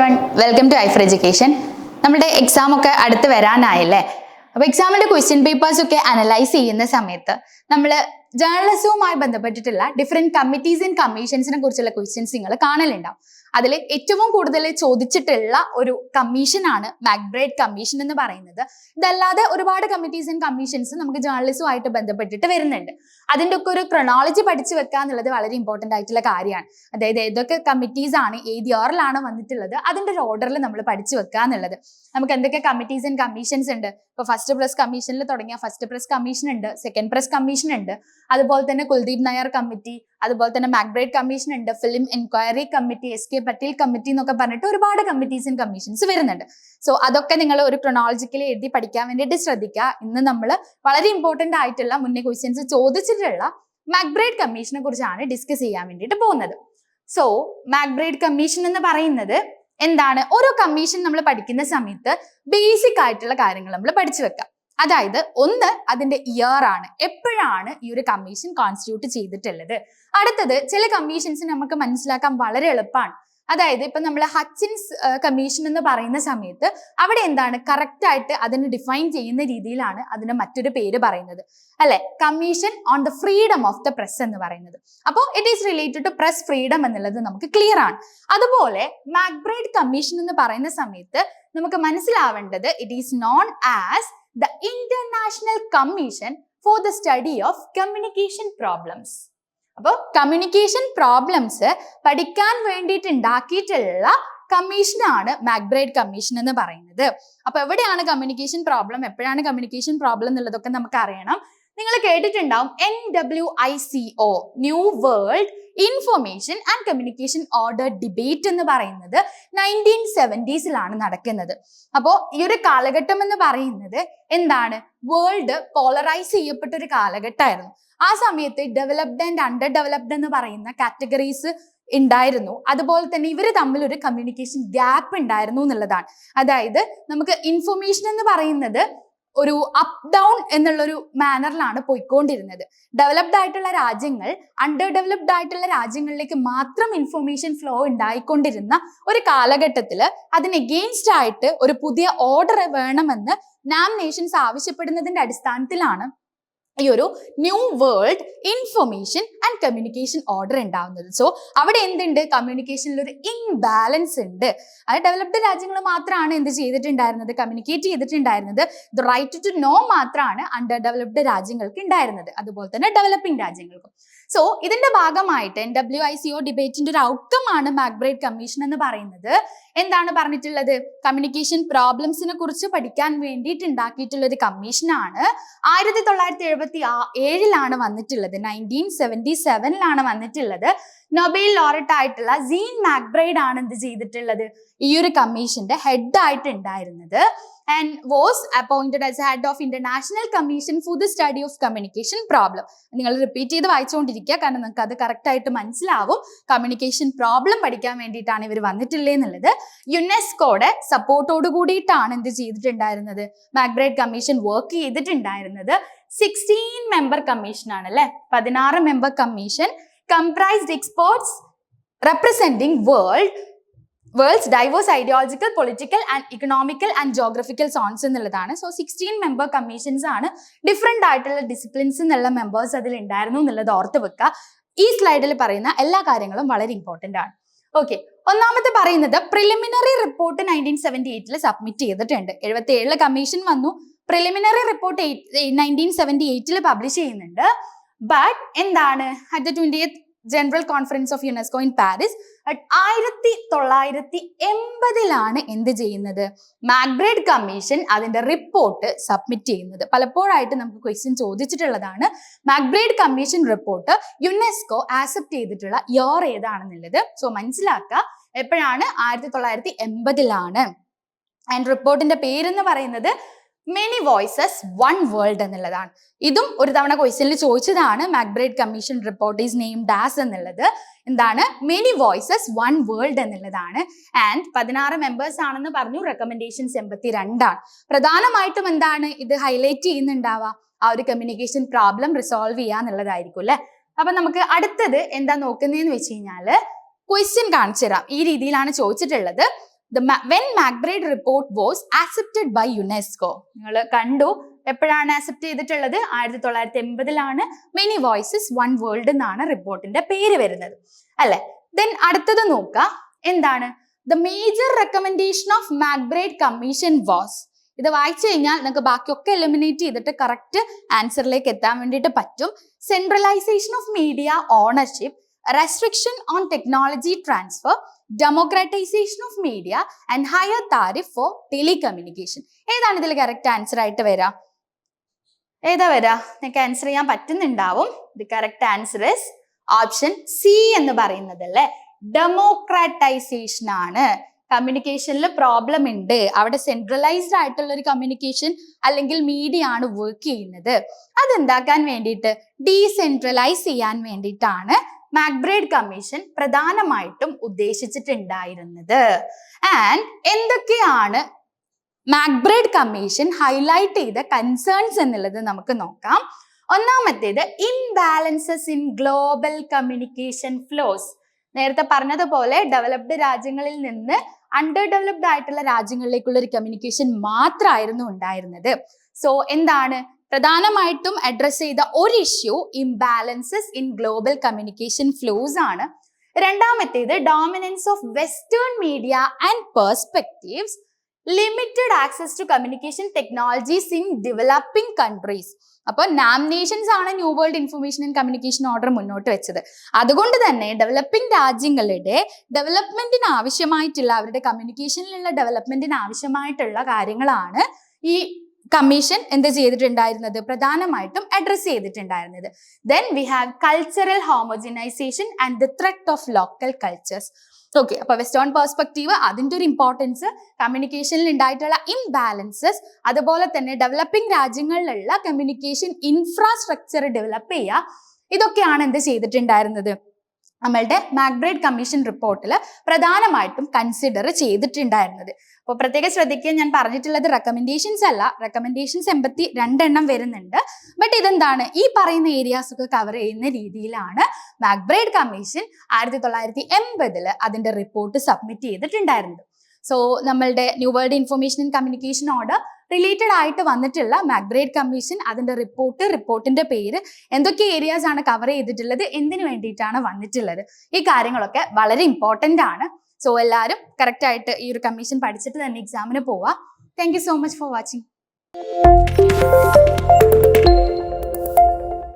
One welcome to ഐഫർ education നമ്മുടെ exam ഒക്കെ അടുത്ത് വരാനായല്ലേ? അപ്പോൾ എക്സാമിന്റെ ക്വസ്റ്റ്യൻ പേപ്പേഴ്സ് ഒക്കെ അനലൈസ് ചെയ്യുന്ന സമയത്ത് നമ്മൾ ജേർണലിസവുമായി ബന്ധപ്പെട്ടിട്ടുള്ള ഡിഫറെന്റ് കമ്മിറ്റീസ് ആൻഡ് കമ്മീഷൻസിനെ കുറിച്ചുള്ള ക്വസ്റ്റ്യൻസ് നിങ്ങൾ കാണലുണ്ടാവും. അതിൽ ഏറ്റവും കൂടുതൽ ചോദിച്ചിട്ടുള്ള ഒരു കമ്മീഷനാണ് മാക്ബ്രേഡ് കമ്മീഷൻ എന്ന് പറയുന്നത്. ഇതല്ലാതെ ഒരുപാട് കമ്മിറ്റീസ് ആൻഡ് കമ്മീഷൻസ് നമുക്ക് ജേർണലിസവുമായിട്ട് ബന്ധപ്പെട്ടിട്ട് വരുന്നുണ്ട്. അതിന്റെ ഒക്കെ ഒരു ക്രൊണോളജി പഠിച്ചു വെക്കുക എന്നുള്ളത് വളരെ ഇമ്പോർട്ടന്റ് ആയിട്ടുള്ള കാര്യമാണ്. അതായത് ഏതൊക്കെ കമ്മിറ്റീസ് ആണ് ഏത് ഇയറിലാണ് വന്നിട്ടുള്ളത് അതിന്റെ ഒരു ഓർഡറിൽ നമ്മൾ പഠിച്ചു വെക്കുക എന്നുള്ളത്. നമുക്ക് എന്തൊക്കെ കമ്മിറ്റീസ് ആൻഡ് കമ്മീഷൻസ് ഉണ്ട്? ഇപ്പോൾ ഫസ്റ്റ് പ്രസ് കമ്മീഷനിൽ തുടങ്ങിയ ഫസ്റ്റ് പ്രസ് കമ്മീഷൻ ഉണ്ട് സെക്കൻഡ് പ്രസ് കമ്മീഷൻ ഉണ്ട്. അതുപോലെ തന്നെ കുൽദീപ് നായർ കമ്മിറ്റി അതുപോലെ തന്നെ മാക്ബ്രൈഡ് കമ്മീഷൻ ഉണ്ട് film enquiry committee S K Patel committee എന്നൊക്കെ പറഞ്ഞിട്ട് ഒരുപാട് കമ്മിറ്റീസ് ആൻഡ് കമ്മീഷൻസ് വരുന്നുണ്ട്. സോ അതൊക്കെ നിങ്ങൾ ഒരു ക്രൊണോളജിക്കലി എഴുതി പഠിക്കാൻ വേണ്ടിയിട്ട് ശ്രദ്ധിക്കുക. ഇന്ന് നമ്മൾ വളരെ ഇമ്പോർട്ടന്റ് ആയിട്ടുള്ള മുന്നേ ക്വസ്റ്റ്യൻസ് ചോദിച്ചിട്ടുള്ള മാക്ബ്രൈഡ് കമ്മീഷനെ കുറിച്ചാണ് ഡിസ്കസ് ചെയ്യാൻ വേണ്ടിയിട്ട് പോകുന്നത്. സോ മാക്ബ്രൈഡ് കമ്മീഷൻ എന്ന് പറയുന്നത് എന്താണ്? ഓരോ കമ്മീഷൻ നമ്മൾ പഠിക്കുന്ന സമയത്ത് ബേസിക് ആയിട്ടുള്ള കാര്യങ്ങൾ നമ്മൾ പഠിച്ചു വെക്കാം. അതായത് ഒന്ന് അതിന്റെ ഇയർ ആണ്. എപ്പോഴാണ് ഈ ഒരു കമ്മീഷൻ കോൺസ്റ്റിറ്റ്യൂട്ട് ചെയ്തിട്ടുള്ളത്? അടുത്തത് ചില കമ്മീഷൻസ് നമുക്ക് മനസ്സിലാക്കാൻ വളരെ എളുപ്പമാണ് അതായത് ഇപ്പൊ നമ്മൾ ഹച്ചിൻസ് കമ്മീഷൻ എന്ന് പറയുന്ന സമയത്ത് അവിടെ എന്താണ്? കറക്റ്റ് ആയിട്ട് അതിനെ ഡിഫൈൻ ചെയ്യുന്ന രീതിയിലാണ് അതിന് മറ്റൊരു പേര് പറയുന്നത്. അല്ലെ? Commission on the freedom of the press എന്ന് പറയുന്നത്. അപ്പോൾ it is related to press freedom എന്നുള്ളത് നമുക്ക് ക്ലിയർ ആണ്. അതുപോലെ മാക്ബ്രൈഡ് കമ്മീഷൻ എന്ന് പറയുന്ന സമയത്ത് നമുക്ക് മനസ്സിലാവേണ്ടത് it is known as the international commission for the study of communication problems അപ്പോൾ കമ്മ്യൂണിക്കേഷൻ പ്രോബ്ലംസ് പഠിക്കാൻ വേണ്ടിയിട്ട് ഉണ്ടാക്കിയിട്ടുള്ള കമ്മീഷനാണ് മാക്ബ്രൈഡ് കമ്മീഷൻ എന്ന് പറയുന്നത്. അപ്പൊ എവിടെയാണ് കമ്മ്യൂണിക്കേഷൻ പ്രോബ്ലം എപ്പോഴാണ് കമ്മ്യൂണിക്കേഷൻ പ്രോബ്ലം എന്നുള്ളതൊക്കെ നമുക്ക് അറിയണം. നിങ്ങൾ കേട്ടിട്ടുണ്ടാവും N W I C O new world information and communication order debate എന്ന് പറയുന്നത് നയന്റീൻ സെവന്റീസിലാണ് നടക്കുന്നത്. അപ്പോൾ ഈ ഒരു കാലഘട്ടം എന്ന് പറയുന്നത് എന്താണ്? വേൾഡ് പോളറൈസ് ചെയ്യപ്പെട്ട ഒരു കാലഘട്ടമായിരുന്നു. ആ സമയത്ത് ഡെവലപ്ഡ് ആൻഡ് അണ്ടർ ഡെവലപ്ഡ് എന്ന് പറയുന്ന കാറ്റഗറീസ് ഉണ്ടായിരുന്നു. അതുപോലെ തന്നെ ഇവർ തമ്മിൽ ഒരു കമ്മ്യൂണിക്കേഷൻ ഗ്യാപ്പ് ഉണ്ടായിരുന്നു എന്നുള്ളതാണ്. അതായത് നമുക്ക് ഇൻഫർമേഷൻ എന്ന് പറയുന്നത് ഒരു അപ്പ് ഡൗൺ എന്നുള്ളൊരു മാനറിലാണ് പോയിക്കൊണ്ടിരുന്നത്. ഡെവലപ്ഡ് ആയിട്ടുള്ള രാജ്യങ്ങൾ അണ്ടർ ഡെവലപ്ഡ് ആയിട്ടുള്ള രാജ്യങ്ങളിലേക്ക് മാത്രം ഇൻഫർമേഷൻ ഫ്ലോ ഉണ്ടായിക്കൊണ്ടിരുന്ന ഒരു കാലഘട്ടത്തിൽ അതിന് എഗെയിൻസ്റ്റ് ആയിട്ട് ഒരു പുതിയ ഓർഡർ വേണമെന്ന് നാം നേഷൻസ് ആവശ്യപ്പെടുന്നതിന്റെ അടിസ്ഥാനത്തിലാണ് ഈ ഒരു new world information and communication order ഉണ്ടാവുന്നത്. സോ അവിടെ എന്തുണ്ട്? കമ്മ്യൂണിക്കേഷനിൽ ഒരു ഇംബാലൻസ് ഉണ്ട്. അത് ഡെവലപ്ഡ് രാജ്യങ്ങൾ മാത്രമാണ് എന്ത് ചെയ്തിട്ടുണ്ടായിരുന്നത്? കമ്മ്യൂണിക്കേറ്റ് ചെയ്തിട്ടുണ്ടായിരുന്നത്. ദ റൈറ്റ് ടു നോ മാത്രമാണ് അണ്ടർ ഡെവലപ്ഡ് രാജ്യങ്ങൾക്ക് ഉണ്ടായിരുന്നത്. അതുപോലെ തന്നെ ഡെവലപ്പിംഗ് രാജ്യങ്ങൾക്കും. സോ ഇതിന്റെ ഭാഗമായിട്ട് N W I C O ഡിബേറ്റിന്റെ ഒരു ഔട്ട്കം ആണ് മാക്ബ്രൈഡ് കമ്മീഷൻ എന്ന് പറയുന്നത്. എന്താണ് പറഞ്ഞിട്ടുള്ളത്? കമ്മ്യൂണിക്കേഷൻ പ്രോബ്ലംസിനെ കുറിച്ച് പഠിക്കാൻ വേണ്ടിയിട്ട് ഉണ്ടാക്കിയിട്ടുള്ള ഒരു കമ്മീഷനാണ് ആയിരത്തി തൊള്ളായിരത്തി എഴുപത്തി ഏഴിലാണ് വന്നിട്ടുള്ളത്. നയന്റീൻ സെവന്റി സെവനിലാണ് വന്നിട്ടുള്ളത്. നൊബേൽ ലോററ്റ് ആയിട്ടുള്ള സീൻ മാക്ബ്രൈഡ് ആണ് എന്ത് ചെയ്തിട്ടുള്ളത്? ഈ ഒരു കമ്മീഷന്റെ ഹെഡ് ആയിട്ട് ഉണ്ടായിരുന്നത്. And was appointed as head of international commission for the study of communication problem നിങ്ങൾ റിപ്പീറ്റ് ചെയ്ത് വായിച്ചുകൊണ്ടിരിക്കുക കാരണം നിങ്ങൾക്ക് അത് കറക്റ്റ് ആയിട്ട് മനസ്സിലാവും. കമ്മ്യൂണിക്കേഷൻ പ്രോബ്ലം പഠിക്കാൻ വേണ്ടിയിട്ടാണ് ഇവർ വന്നിട്ടില്ലേ എന്നുള്ളത്. യുനെസ്കോയുടെ സപ്പോർട്ടോട് കൂടിയിട്ടാണ് എന്ത് ചെയ്തിട്ടുണ്ടായിരുന്നത്? മാക്ബ്രൈഡ് കമ്മീഷൻ വർക്ക് ചെയ്തിട്ടുണ്ടായിരുന്നത് സിക്സ്റ്റീൻ മെമ്പർ കമ്മീഷൻ ആണ് അല്ലെ? പതിനാറ് member commission comprised experts representing world world's diverse ideological political and economical and geographical zones എന്നുള്ളതാണ്. സോ സിക്സ്റ്റീൻ മെമ്പർ കമ്മീഷൻസ് ആണ് ഡിഫറെന്റ് ആയിട്ടുള്ള ഡിസിപ്ലിൻസ് എന്നുള്ള മെമ്പേഴ്സ് അതിൽ ഉണ്ടായിരുന്നു എന്നുള്ളത് ഓർത്ത് വെക്കുക ഈ സ്ലൈഡിൽ പറയുന്ന എല്ലാ കാര്യങ്ങളും വളരെ ഇമ്പോർട്ടന്റ് ആണ്. ഓക്കെ ഒന്നാമത്തെ പറയുന്നത് പ്രിലിമിനറി റിപ്പോർട്ട് നയന്റീൻ സെവന്റി എയ്റ്റിൽ സബ്മിറ്റ് ചെയ്തിട്ടുണ്ട്. എഴുപത്തി ഏഴിൽ കമ്മീഷൻ വന്നു. പ്രിലിമിനറി റിപ്പോർട്ട് നയന്റീൻ സെവന്റി എയ്റ്റിൽ പബ്ലിഷ് ചെയ്യുന്നുണ്ട്. ബട്ട് എന്താണ്? At the twenty general conference of UNESCO in Paris ആയിരത്തി തൊള്ളായിരത്തി എൺപതിലാണ് എന്ത് ചെയ്യുന്നത്? മാഗ്ബ്രേഡ് കമ്മീഷൻ അതിന്റെ റിപ്പോർട്ട് സബ്മിറ്റ് ചെയ്യുന്നത്. പലപ്പോഴായിട്ട് നമുക്ക് question ചോദിച്ചിട്ടുള്ളതാണ്. MacBride commission report UNESCO accept ചെയ്തിട്ടുള്ള ഇയർ ഏതാണെന്നുള്ളത്. സോ മനസ്സിലാക്കുക. എപ്പോഴാണ്? ആയിരത്തി തൊള്ളായിരത്തി എൺപതിലാണ് ആൻഡ് റിപ്പോർട്ടിന്റെ പേരെന്ന് പറയുന്നത് മെനി വോയിസസ് വൺ വേൾഡ് എന്നുള്ളതാണ്. ഇതും ഒരു തവണ ക്വസ്റ്റ്യനിൽ ചോദിച്ചതാണ്. MacBride commission report is named as എന്നുള്ളത്. എന്താണ്? മെനി വോയിസസ് വൺ വേൾഡ് എന്നുള്ളതാണ്. ആൻഡ് പതിനാറ് മെമ്പേഴ്സ് ആണെന്ന് പറഞ്ഞു. റെക്കമെൻഡേഷൻസ് എൺപത്തി രണ്ടാണ് പ്രധാനമായിട്ടും എന്താണ്? ഇത് ഹൈലൈറ്റ് ചെയ്യുന്നുണ്ടാവുക. ആ ഒരു കമ്മ്യൂണിക്കേഷൻ പ്രോബ്ലം റിസോൾവ് ചെയ്യുക എന്നുള്ളതായിരിക്കും അല്ലെ? അപ്പൊ നമുക്ക് അടുത്തത് എന്താ നോക്കുന്നതെന്ന് വെച്ച് കഴിഞ്ഞാൽ ക്വസ്റ്റ്യൻ കാണിച്ചു തരാം ഈ രീതിയിലാണ് ചോദിച്ചിട്ടുള്ളത്. The when MacBride report was accepted by UNESCO നിങ്ങൾ കണ്ടു. എപ്പോഴാണ് ആക്സെപ്റ്റ് ചെയ്തിട്ടുള്ളത്? ആയിരത്തി തൊള്ളായിരത്തി എൺപതിലാണ് മെനി വോയിസസ് വൺ വേൾഡ് എന്നാണ് റിപ്പോർട്ടിന്റെ പേര് വരുന്നത്. അല്ലെ? ദെൻ അടുത്തത് നോക്കുക എന്താണ്? The major recommendation of MacBride commission was ഇത് വായിച്ചു കഴിഞ്ഞാൽ നിങ്ങൾക്ക് ബാക്കിയൊക്കെ എലിമിനേറ്റ് ചെയ്തിട്ട് കറക്റ്റ് ആൻസറിലേക്ക് എത്താൻ വേണ്ടിയിട്ട് പറ്റും. Centralisation of media ownership restriction on technology transfer democratisation of media and higher tariff for telecommunication ഏതാണ് ഇതിൽ കറക്റ്റ് ആൻസർ ആയിട്ട് വരാം? ഏതാ വരാ? നിങ്ങൾക്ക് ആൻസർ ചെയ്യാൻ പറ്റുന്നുണ്ടാവും. The correct answer is option C എന്ന് പറയുന്നത് അല്ലേ? ഡെമോക്രാറ്റൈസേഷൻ ആണ്. കമ്മ്യൂണിക്കേഷനിൽ പ്രോബ്ലം ഉണ്ട്. അവിടെ സെൻട്രലൈസ്ഡ് ആയിട്ടുള്ള ഒരു കമ്മ്യൂണിക്കേഷൻ അല്ലെങ്കിൽ മീഡിയ ആണ് വർക്ക് ചെയ്യുന്നത്. അതെന്താക്കാൻ വേണ്ടിയിട്ട്? ഡീസെൻട്രലൈസ് ചെയ്യാൻ വേണ്ടിയിട്ടാണ് മാക്ബ്രേഡ് കമ്മീഷൻ പ്രധാനമായിട്ടും ഉദ്ദേശിച്ചിട്ടുണ്ടായിരുന്നത്. ആൻഡ് എന്തൊക്കെയാണ് മാക്ബ്രേഡ് കമ്മീഷൻ ഹൈലൈറ്റ് ചെയ്ത കൺസേൺസ് എന്നുള്ളത് നമുക്ക് നോക്കാം. ഒന്നാമത്തേത് imbalances in global communication flows നേരത്തെ പറഞ്ഞതുപോലെ ഡെവലപ്ഡ് രാജ്യങ്ങളിൽ നിന്ന് അണ്ടർ ഡെവലപ്ഡ് ആയിട്ടുള്ള രാജ്യങ്ങളിലേക്കുള്ള ഒരു കമ്മ്യൂണിക്കേഷൻ മാത്രമായിരുന്നു ഉണ്ടായിരുന്നത്. സോ എന്താണ് പ്രധാനമായിട്ടും അഡ്രസ് ചെയ്ത ഒരു issue imbalances in global communication flows ആണ്. രണ്ടാമത്തേത് dominance of western media and perspectives limited access to communication technologies in developing countries അപ്പോൾ നാമിനേഷൻസ് ആണ് new world information and communication order മുന്നോട്ട് വെച്ചത്. അതുകൊണ്ട് തന്നെ ഡെവലപ്പിംഗ് രാജ്യങ്ങളുടെ ഡെവലപ്മെന്റിന് ആവശ്യമായിട്ടുള്ള അവരുടെ കമ്മ്യൂണിക്കേഷനിലുള്ള ഡെവലപ്മെന്റിന് ആവശ്യമായിട്ടുള്ള കാര്യങ്ങളാണ് ഈ കമ്മീഷൻ എന്ത് ചെയ്തിട്ടുണ്ടായിരുന്നത്? പ്രധാനമായിട്ടും അഡ്രസ്സ് ചെയ്തിട്ടുണ്ടായിരുന്നത്. Then we have cultural homogenisation and the threat of local cultures okay അപ്പൊ വെസ്റ്റേൺ പെർസ്പെക്റ്റീവ് അതിന്റെ ഒരു ഇമ്പോർട്ടൻസ് കമ്മ്യൂണിക്കേഷനിൽ ഉണ്ടായിട്ടുള്ള ഇംബാലൻസസ് അതുപോലെ തന്നെ ഡെവലപ്പിംഗ് രാജ്യങ്ങളിലുള്ള കമ്മ്യൂണിക്കേഷൻ ഇൻഫ്രാസ്ട്രക്ചർ ഡെവലപ്പ് ചെയ്യുക ഇതൊക്കെയാണ് എന്ത് ചെയ്തിട്ടുണ്ടായിരുന്നത്? നമ്മളുടെ മാക്ബ്രൈഡ് കമ്മീഷൻ റിപ്പോർട്ടിൽ പ്രധാനമായിട്ടും കൺസിഡർ ചെയ്തിട്ടുണ്ടായിരുന്നത്. അപ്പോൾ പ്രത്യേകം ശ്രദ്ധിക്കുക ഞാൻ പറഞ്ഞിട്ടുള്ളത് റെക്കമെൻഡേഷൻസ് അല്ല. റെക്കമെൻഡേഷൻസ് എൺപത്തി രണ്ടെണ്ണം വരുന്നുണ്ട്. ബട്ട് ഇതെന്താണ്? ഈ പറയുന്ന ഏരിയാസ് ഒക്കെ കവർ ചെയ്യുന്ന രീതിയിലാണ് മാക്ബ്രൈഡ് കമ്മീഷൻ ആയിരത്തി തൊള്ളായിരത്തി എൺപതിൽ അതിന്റെ റിപ്പോർട്ട് സബ്മിറ്റ് ചെയ്തിട്ടുണ്ടായിരുന്നത്. സോ നമ്മളുടെ new world information and communication order related ആയിട്ട് വന്നിട്ടുള്ള മാഗ്രേറ്റ് കമ്മീഷൻ അതിന്റെ റിപ്പോർട്ട് റിപ്പോർട്ടിന്റെ പേര് എന്തൊക്കെ ഏരിയാസ് ആണ് കവർ ചെയ്തിട്ടുള്ളത് എന്തിനു വേണ്ടിയിട്ടാണ് വന്നിട്ടുള്ളത്? ഈ കാര്യങ്ങളൊക്കെ വളരെ ഇമ്പോർട്ടന്റ് ആണ്. സോ എല്ലാവരും കറക്റ്റ് ആയിട്ട് ഈ ഒരു കമ്മീഷൻ പഠിച്ചിട്ട് തന്നെ എക്സാമിന് പോവാം. Thank so much for watching